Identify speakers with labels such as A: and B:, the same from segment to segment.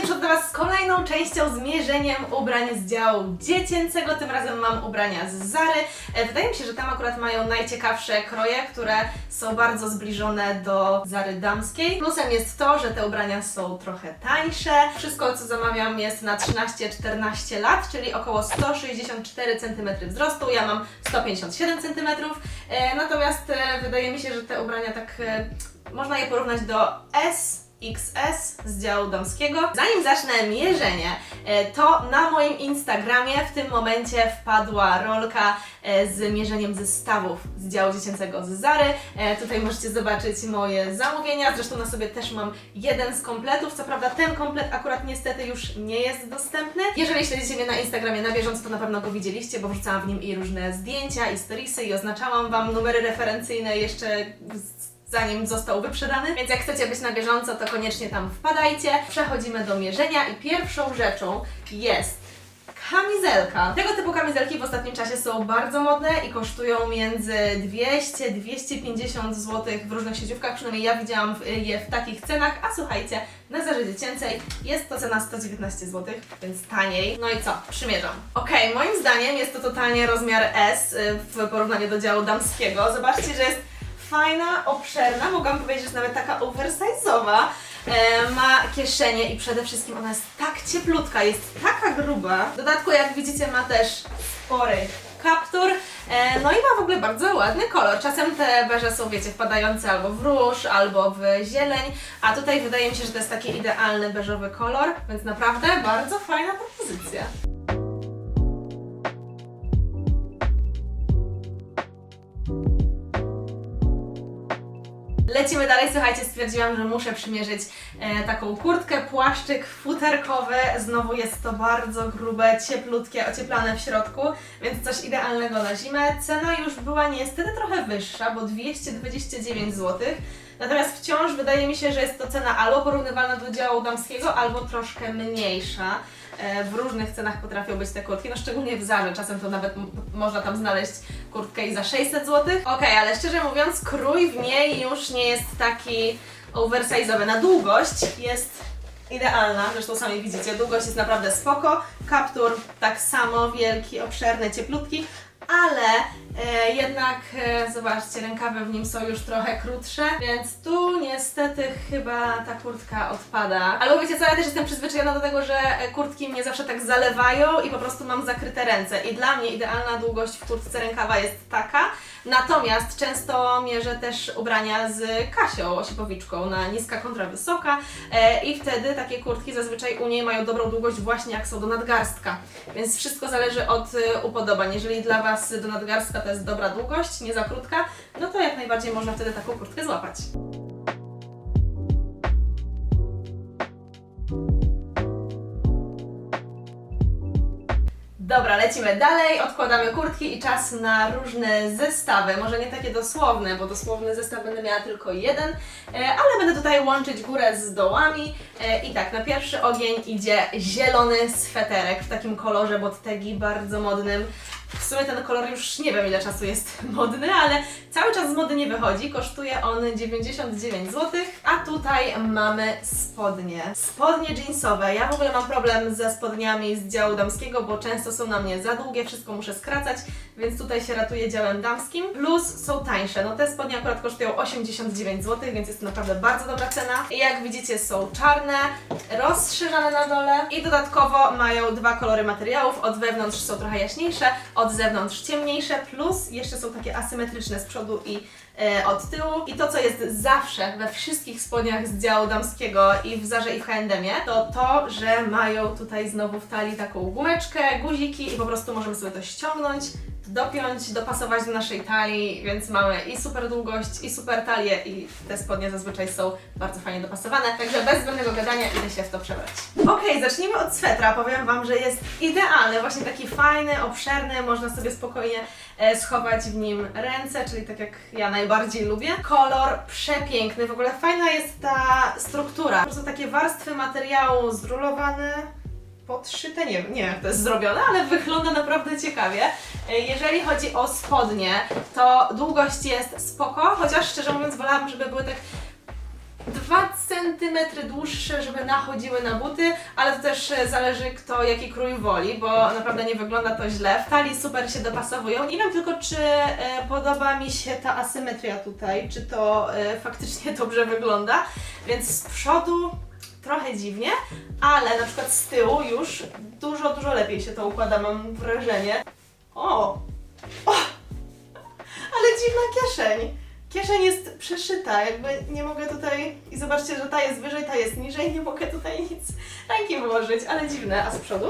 A: przychodzę do Was z kolejną częścią zmierzeniem ubrań z działu dziecięcego. Tym razem mam ubrania z Zary. E, Wydaje mi się, że tam akurat mają najciekawsze kroje, które są bardzo zbliżone do Zary damskiej. Plusem jest to, że te ubrania są trochę tańsze. Wszystko, co zamawiam jest na 13-14 lat, czyli około 164 cm wzrostu. Ja mam 157 cm. E, Natomiast e, wydaje mi się, że te ubrania tak można je porównać do S. XS z działu damskiego. Zanim zacznę mierzenie, e, to na moim Instagramie w tym momencie wpadła rolka e, z mierzeniem zestawów z działu dziecięcego z Zary. E, Tutaj możecie zobaczyć moje zamówienia. Zresztą na sobie też mam jeden z kompletów. Co prawda ten komplet akurat niestety już nie jest dostępny. Jeżeli śledzicie mnie na Instagramie na bieżąco, to na pewno go widzieliście, bo wrzucałam w nim i różne zdjęcia, i storiesy, i oznaczałam Wam numery referencyjne jeszcze z zanim został wyprzedany. Więc jak chcecie być na bieżąco, to koniecznie tam wpadajcie. Przechodzimy do mierzenia i pierwszą rzeczą jest kamizelka. Tego typu kamizelki w ostatnim czasie są bardzo modne i kosztują między 200-250 zł w różnych sieciówkach. Przynajmniej ja widziałam je w takich cenach. A słuchajcie, na Zarze Dziecięcej jest to cena 119 zł, więc taniej. No i co? Przymierzam. Okej, moim zdaniem jest to totalnie rozmiar S y, w porównaniu do działu damskiego. Zobaczcie, że jest fajna, obszerna, mogłam powiedzieć, że nawet taka oversize'owa. E, ma kieszenie i przede wszystkim ona jest tak cieplutka, jest taka gruba. W dodatku, jak widzicie, ma też spory kaptur. E, no i ma w ogóle bardzo ładny kolor. Czasem te beże są, wiecie, wpadające albo w róż, albo w zieleń, a tutaj wydaje mi się, że to jest taki idealny beżowy kolor, więc naprawdę bardzo fajna propozycja. Lecimy dalej, słuchajcie, stwierdziłam, że muszę przymierzyć e, taką kurtkę, płaszczyk futerkowy. Znowu jest to bardzo grube, cieplutkie, ocieplane w środku, więc coś idealnego na zimę. Cena już była niestety trochę wyższa, bo 229 zł. Natomiast wciąż wydaje mi się, że jest to cena albo porównywalna do działu damskiego, albo troszkę mniejsza. E, W różnych cenach potrafią być te kurtki, no szczególnie w Zarze. Czasem to nawet można tam znaleźć kurtkę i za 600 zł. Okej, ale szczerze mówiąc, krój w niej już nie jest taki oversize'owy. Na długość jest idealna, zresztą sami widzicie, długość jest naprawdę spoko. Kaptur tak samo, wielki, obszerny, cieplutki, ale jednak e, zobaczcie, rękawy w nim są już trochę krótsze, więc tu niestety chyba ta kurtka odpada. Albo wiecie co, ja też jestem przyzwyczajona do tego, że e, kurtki mnie zawsze tak zalewają i po prostu mam zakryte ręce. I dla mnie idealna długość w kurtce rękawa jest taka. Natomiast często mierzę też ubrania z Kasią Osipowiczką na niska kontra wysoka e, i wtedy takie kurtki zazwyczaj u niej mają dobrą długość właśnie jak są do nadgarstka. Więc wszystko zależy od e, upodobań. Jeżeli dla Was do nadgarstka to jest dobra długość, nie za krótka, no to jak najbardziej można wtedy taką kurtkę złapać. Dobra, lecimy dalej, odkładamy kurtki i czas na różne zestawy. Może nie takie dosłowne, bo dosłowny zestaw będę miała tylko jeden, e, ale będę tutaj łączyć górę z dołami. E, I tak, na pierwszy ogień idzie zielony sweterek w takim kolorze bottegi bardzo modnym. W sumie ten kolor już nie wiem ile czasu jest modny, ale cały czas z mody nie wychodzi. Kosztuje on 99 zł, a tutaj mamy spodnie. Spodnie jeansowe. Ja w ogóle mam problem ze spodniami z działu damskiego, bo często są na mnie za długie, wszystko muszę skracać, więc tutaj się ratuję działem damskim. Plus są tańsze. No te spodnie akurat kosztują 89 zł, więc jest to naprawdę bardzo dobra cena. I jak widzicie są czarne, rozszerzane na dole i dodatkowo mają dwa kolory materiałów. Od wewnątrz są trochę jaśniejsze, od zewnątrz ciemniejsze, plus jeszcze są takie asymetryczne z przodu i od tyłu. I to, co jest zawsze we wszystkich spodniach z działu damskiego i w Zarze i w H&M-ie, to to, że mają tutaj znowu w talii taką gumeczkę, guziki i po prostu możemy sobie to ściągnąć, dopiąć, dopasować do naszej talii, więc mamy i super długość, i super talię i te spodnie zazwyczaj są bardzo fajnie dopasowane, także bez zbędnego gadania idę się w to przebrać. Okej, zacznijmy od swetra. Powiem Wam, że jest idealny, właśnie taki fajny, obszerny, można sobie spokojnie e, schować w nim ręce, czyli tak jak ja najbardziej lubię. Kolor przepiękny, w ogóle fajna jest ta struktura. Po prostu takie warstwy materiału zrulowane, podszyte, nie, nie wiem jak to jest zrobione, ale wygląda naprawdę ciekawie. E, Jeżeli chodzi o spodnie, to długość jest spoko, chociaż szczerze mówiąc wolałabym, żeby były tak 2 cm dłuższe, żeby nachodziły na buty, ale to też e, zależy kto jaki krój woli, bo naprawdę nie wygląda to źle. W talii super się dopasowują. Nie wiem tylko, czy e, podoba mi się ta asymetria tutaj, czy to faktycznie dobrze wygląda, więc z przodu trochę dziwnie, ale na przykład z tyłu już dużo, dużo lepiej się to układa, mam wrażenie. O! o! Ale dziwna kieszeń. Kieszeń jest przeszyta, jakby nie mogę tutaj... I zobaczcie, że ta jest wyżej, ta jest niżej, nie mogę tutaj nic ręki włożyć, ale dziwne. A z przodu?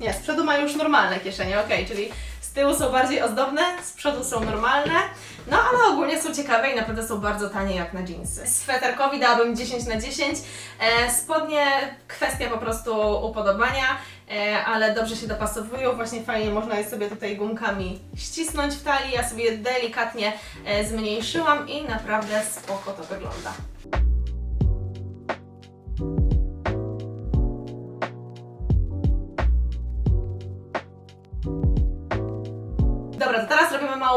A: Nie, z przodu ma już normalne kieszenie, ok, czyli tyłu są bardziej ozdobne, z przodu są normalne, no ale ogólnie są ciekawe i naprawdę są bardzo tanie jak na jeansy. Sweterkowi dałabym 10 na 10, e, spodnie kwestia po prostu upodobania, e, ale dobrze się dopasowują, właśnie fajnie można je sobie tutaj gumkami ścisnąć w talii, ja sobie delikatnie e, zmniejszyłam i naprawdę spoko to wygląda.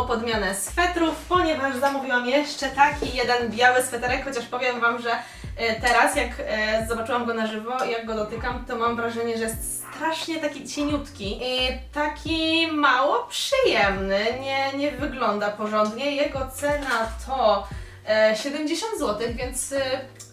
A: Podmianę swetrów, ponieważ zamówiłam jeszcze taki jeden biały sweterek, chociaż powiem Wam, że e, teraz jak e, zobaczyłam go na żywo, jak go dotykam, to mam wrażenie, że jest strasznie taki cieniutki i taki mało przyjemny, nie, nie wygląda porządnie. Jego cena to e, 70 zł, więc e,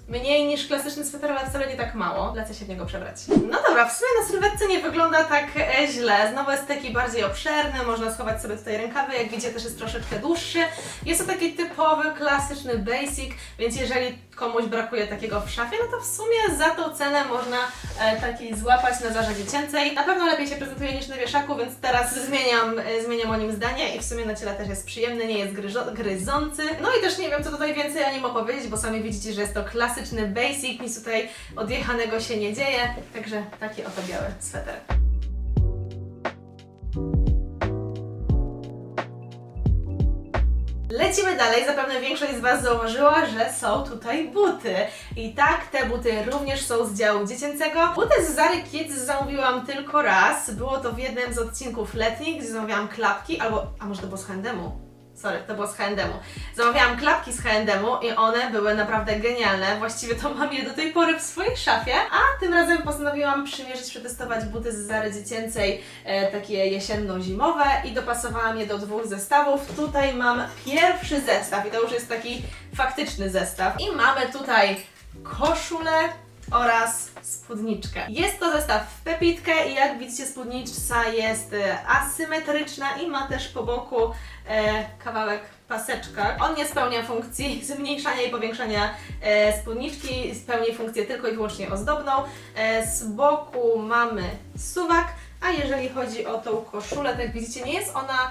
A: mniej niż klasyczny sweter, ale wcale nie tak mało. Lecę się w niego przebrać. No dobra, w sumie na sylwetce nie wygląda tak e, źle. Znowu jest taki bardziej obszerny, można schować sobie tutaj rękawy, jak widzicie też jest troszeczkę dłuższy. Jest to taki typowy, klasyczny basic, więc jeżeli komuś brakuje takiego w szafie, no to w sumie za tą cenę można e, taki złapać na zarze dziecięcej. Na pewno lepiej się prezentuje niż na wieszaku, więc teraz zmieniam, e, zmieniam o nim zdanie i w sumie na ciele też jest przyjemny, nie jest gryzo- gryzący. No i też nie wiem, co tutaj więcej o nim opowiedzieć, bo sami widzicie, że jest to klasyczny basic, nic tutaj odjechanego się nie dzieje, także taki oto biały sweter. Lecimy dalej. Zapewne większość z Was zauważyła, że są tutaj buty. I tak, te buty również są z działu dziecięcego. Buty z Zary Kids zamówiłam tylko raz. Było to w jednym z odcinków letnich, gdzie zamawiałam klapki, albo, a może to było z H&M-u? Sorry, to było z H&M-u. Zamawiałam klapki z H&M-u i one były naprawdę genialne. Właściwie to mam je do tej pory w swojej szafie, a tym razem postanowiłam przymierzyć, przetestować buty z Zary dziecięcej, e, takie jesienno-zimowe i dopasowałam je do dwóch zestawów. Tutaj mam pierwszy zestaw i to już jest taki faktyczny zestaw. I mamy tutaj koszulę oraz spódniczkę. Jest to zestaw w pepitkę i jak widzicie spódnica jest e, asymetryczna i ma też po boku e, kawałek paseczka. On nie spełnia funkcji zmniejszania i powiększania e, spódniczki, spełni funkcję tylko i wyłącznie ozdobną. E, z boku mamy suwak, a jeżeli chodzi o tą koszulę, tak jak widzicie, nie jest ona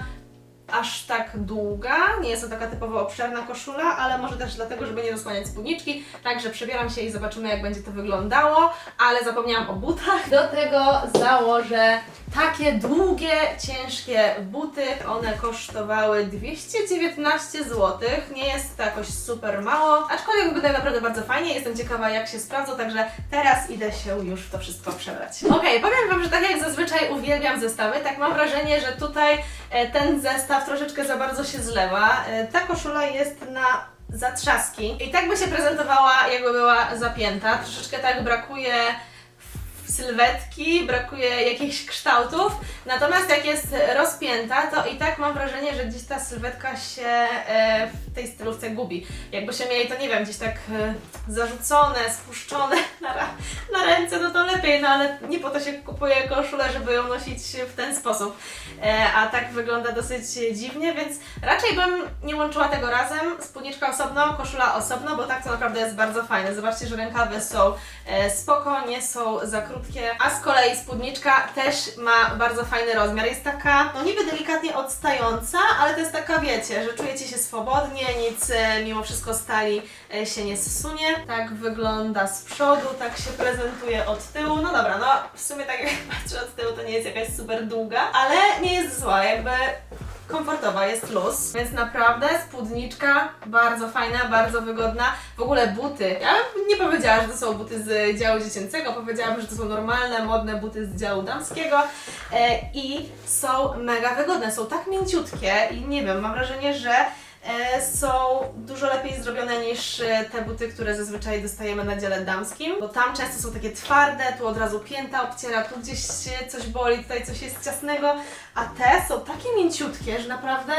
A: aż tak długa, nie jest to taka typowo obszerna koszula, ale może też dlatego, żeby nie zasłaniać spódniczki, także przebieram się i zobaczymy jak będzie to wyglądało, ale zapomniałam o butach. Do tego założę takie długie, ciężkie buty. One kosztowały 219 zł, nie jest to jakoś super mało, aczkolwiek wyglądają naprawdę bardzo fajnie, jestem ciekawa jak się sprawdzą, także teraz idę się już w to wszystko przebrać. Okej, powiem Wam, że tak jak zazwyczaj uwielbiam zestawy, tak mam wrażenie, że tutaj ten zestaw troszeczkę za bardzo się zlewa. E, Ta koszula jest na zatrzaski i tak by się prezentowała, jakby była zapięta. Troszeczkę tak brakuje sylwetki, brakuje jakichś kształtów, natomiast jak jest rozpięta, to i tak mam wrażenie, że gdzieś ta sylwetka się e, w tej stylówce gubi. Jakby się mieli to, nie wiem, gdzieś tak e, zarzucone, spuszczone na, na ręce, no to lepiej, no ale nie po to się kupuje koszulę, żeby ją nosić w ten sposób. E, a tak wygląda dosyć dziwnie, więc raczej bym nie łączyła tego razem. Spódniczka osobno, koszula osobno, bo tak to naprawdę jest bardzo fajne. Zobaczcie, że rękawy są spoko, nie są za krótkie, a z kolei spódniczka też ma bardzo fajny rozmiar. Jest taka, no niby delikatnie odstająca, ale to jest taka, wiecie, że czujecie się swobodnie, nic e, mimo wszystko stali e, się nie zsunie. Tak wygląda z przodu, tak się prezentuje od tyłu. No dobra, no w sumie tak jak patrzę od tyłu, to nie jest jakaś super długa, ale nie jest zła, jakby komfortowa, jest luz, więc naprawdę spódniczka bardzo fajna, bardzo wygodna. W ogóle buty, ja nie powiedziała, że to są buty z działu dziecięcego, powiedziałabym, że to są normalne, modne buty z działu damskiego e, i są mega wygodne, są tak mięciutkie i nie wiem, mam wrażenie, że są dużo lepiej zrobione niż e, te buty, które zazwyczaj dostajemy na dziele damskim, bo tam często są takie twarde, tu od razu pięta obciera, tu gdzieś coś boli, tutaj coś jest ciasnego, a te są takie mięciutkie, że naprawdę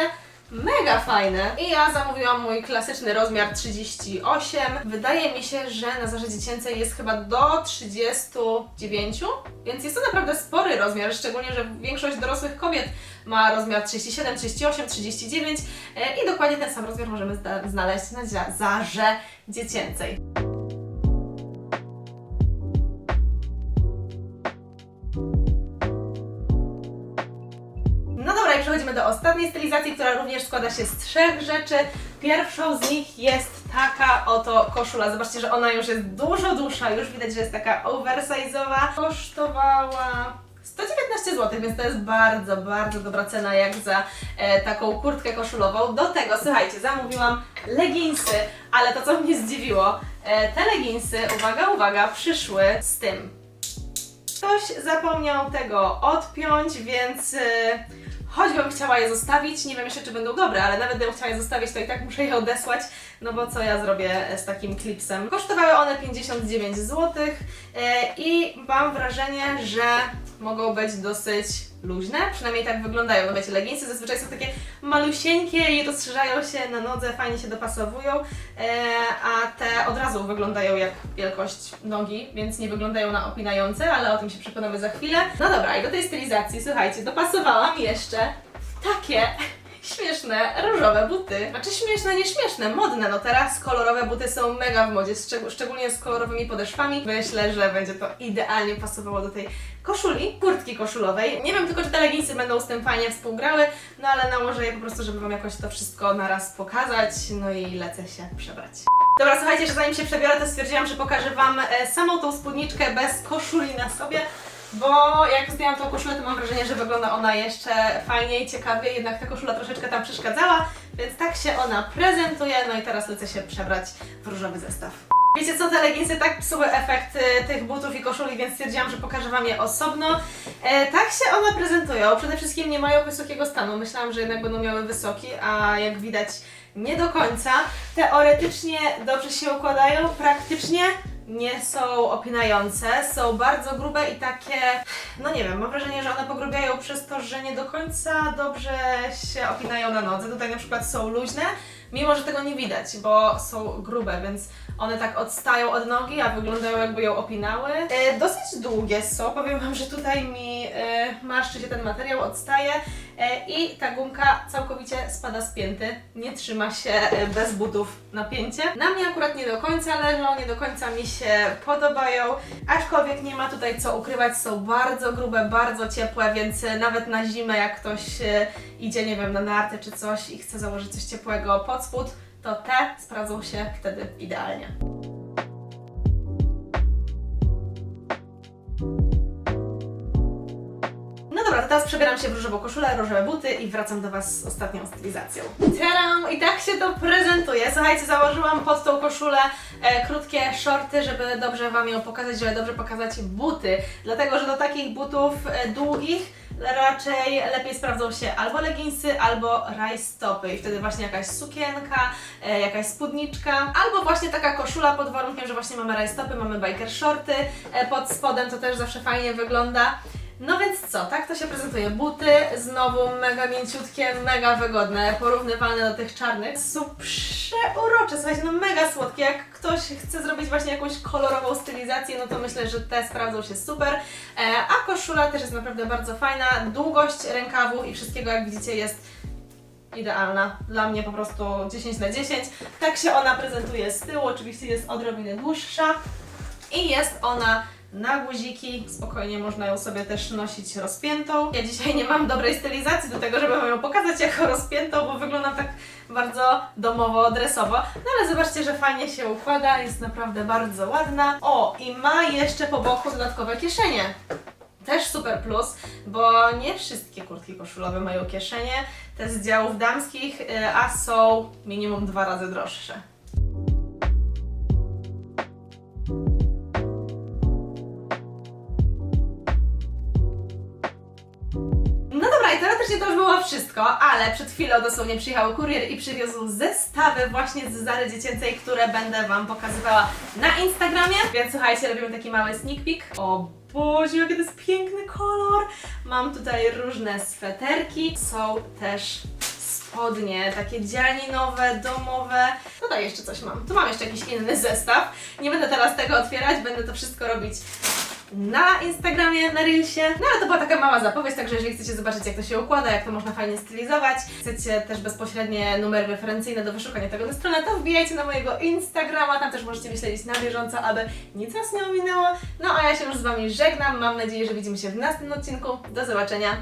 A: Mega fajne. I ja zamówiłam mój klasyczny rozmiar 38. Wydaje mi się, że na zarze dziecięcej jest chyba do 39, więc jest to naprawdę spory rozmiar, szczególnie, że większość dorosłych kobiet ma rozmiar 37, 38, 39 e, i dokładnie ten sam rozmiar możemy znaleźć na zarze dziecięcej. Stylizacji, która również składa się z trzech rzeczy. Pierwszą z nich jest taka oto koszula. Zobaczcie, że ona już jest dużo dłuższa, już widać, że jest taka oversize'owa. Kosztowała 119 zł, więc to jest bardzo, bardzo dobra cena jak za e, taką kurtkę koszulową. Do tego, słuchajcie, zamówiłam leginsy, ale to co mnie zdziwiło, e, te leginsy, uwaga, uwaga, przyszły z tym. Ktoś zapomniał tego odpiąć, więc yy, choćbym chciała je zostawić, nie wiem jeszcze czy będą dobre, ale nawet gdybym chciała je zostawić, to i tak muszę je odesłać, no bo co ja zrobię z takim klipsem. Kosztowały one 59 zł yy, i mam wrażenie, że mogą być dosyć luźne, przynajmniej tak wyglądają. No wiecie, leginsy zazwyczaj są takie malusieńkie i rozszerzają się na nodze, fajnie się dopasowują, e, a te od razu wyglądają jak wielkość nogi, więc nie wyglądają na opinające, ale o tym się przekonamy za chwilę. No dobra, i do tej stylizacji, słuchajcie, dopasowałam jeszcze takie śmieszne, różowe buty. Znaczy śmieszne, nie śmieszne, modne. No teraz kolorowe buty są mega w modzie, szczeg- szczególnie z kolorowymi podeszwami. Myślę, że będzie to idealnie pasowało do tej koszuli, kurtki koszulowej. Nie wiem tylko, czy te leginsy będą z tym fajnie współgrały, no ale nałożę je po prostu, żeby Wam jakoś to wszystko naraz pokazać, no i lecę się przebrać. Dobra, słuchajcie, że zanim się przebiorę, to stwierdziłam, że pokażę Wam e, samą tą spódniczkę bez koszuli na sobie, bo jak zdjęłam tą koszulę, to mam wrażenie, że wygląda ona jeszcze fajniej, ciekawiej, jednak ta koszula troszeczkę tam przeszkadzała, więc tak się ona prezentuje, no i teraz lecę się przebrać w różowy zestaw. Wiecie co, te leginsy tak psuły efekt y, tych butów i koszuli, więc stwierdziłam, że pokażę Wam je osobno. E, tak się one prezentują. Przede wszystkim nie mają wysokiego stanu. Myślałam, że jednak będą miały wysoki, a jak widać nie do końca. Teoretycznie dobrze się układają, praktycznie nie są opinające, są bardzo grube i takie, no nie wiem, mam wrażenie, że one pogrubiają przez to, że nie do końca dobrze się opinają na nodze. Tutaj na przykład są luźne, mimo że tego nie widać, bo są grube, więc one tak odstają od nogi, a wyglądają jakby ją opinały. E, dosyć długie są, powiem Wam, że tutaj mi e, marszczy się ten materiał, odstaje e, i ta gumka całkowicie spada z pięty, nie trzyma się e, bez butów na pięcie. Na mnie akurat nie do końca leżą, nie do końca mi się podobają, aczkolwiek nie ma tutaj co ukrywać, są bardzo grube, bardzo ciepłe, więc e, nawet na zimę jak ktoś e, idzie, nie wiem, na narty czy coś i chce założyć coś ciepłego pod spód, to te sprawdzą się wtedy idealnie. No dobra, to teraz przebieram się w różową koszulę, różowe buty i wracam do Was z ostatnią stylizacją. Taram! I tak się to prezentuje. Słuchajcie, założyłam pod tą koszulę e, krótkie shorty, żeby dobrze Wam ją pokazać, żeby dobrze pokazać buty. Dlatego, że do takich butów e, długich raczej lepiej sprawdzą się albo leginsy, albo rajstopy i wtedy właśnie jakaś sukienka, e, jakaś spódniczka, albo właśnie taka koszula pod warunkiem, że właśnie mamy rajstopy, mamy biker shorty e, pod spodem, to też zawsze fajnie wygląda. No więc co, tak to się prezentuje. Buty znowu mega mięciutkie, mega wygodne, porównywalne do tych czarnych. Są przeurocze, słuchajcie, no mega słodkie. Jak ktoś chce zrobić właśnie jakąś kolorową stylizację, no to myślę, że te sprawdzą się super. E, a koszula też jest naprawdę bardzo fajna. Długość rękawów i wszystkiego, jak widzicie, jest idealna. Dla mnie po prostu 10 na 10. Tak się ona prezentuje z tyłu, oczywiście jest odrobinę dłuższa i jest ona na guziki, spokojnie można ją sobie też nosić rozpiętą. Ja dzisiaj nie mam dobrej stylizacji do tego, żeby Wam ją pokazać jako rozpiętą, bo wyglądam tak bardzo domowo, dresowo. No ale zobaczcie, że fajnie się układa, jest naprawdę bardzo ładna. O, i ma jeszcze po boku dodatkowe kieszenie. Też super plus, bo nie wszystkie kurtki koszulowe mają kieszenie. Te z działów damskich, y, a są minimum dwa razy droższe. Praktycznie to już było wszystko, ale przed chwilą dosłownie przyjechał kurier i przywiózł zestawy właśnie z Zary Dziecięcej, które będę Wam pokazywała na Instagramie. Więc słuchajcie, robimy taki mały sneak peek. O Boże, jaki to jest piękny kolor! Mam tutaj różne sweterki, są też spodnie, takie dzianinowe, domowe. Tutaj jeszcze coś mam. Tu mam jeszcze jakiś inny zestaw. Nie będę teraz tego otwierać, będę to wszystko robić na Instagramie, na Reelsie. No ale to była taka mała zapowiedź, także jeżeli chcecie zobaczyć jak to się układa, jak to można fajnie stylizować, chcecie też bezpośrednie numery referencyjne do wyszukania tego na stronę, to wbijajcie na mojego Instagrama, tam też możecie mnie na bieżąco, aby nic Was nie ominęło. No a ja się już z Wami żegnam, mam nadzieję, że widzimy się w następnym odcinku. Do zobaczenia,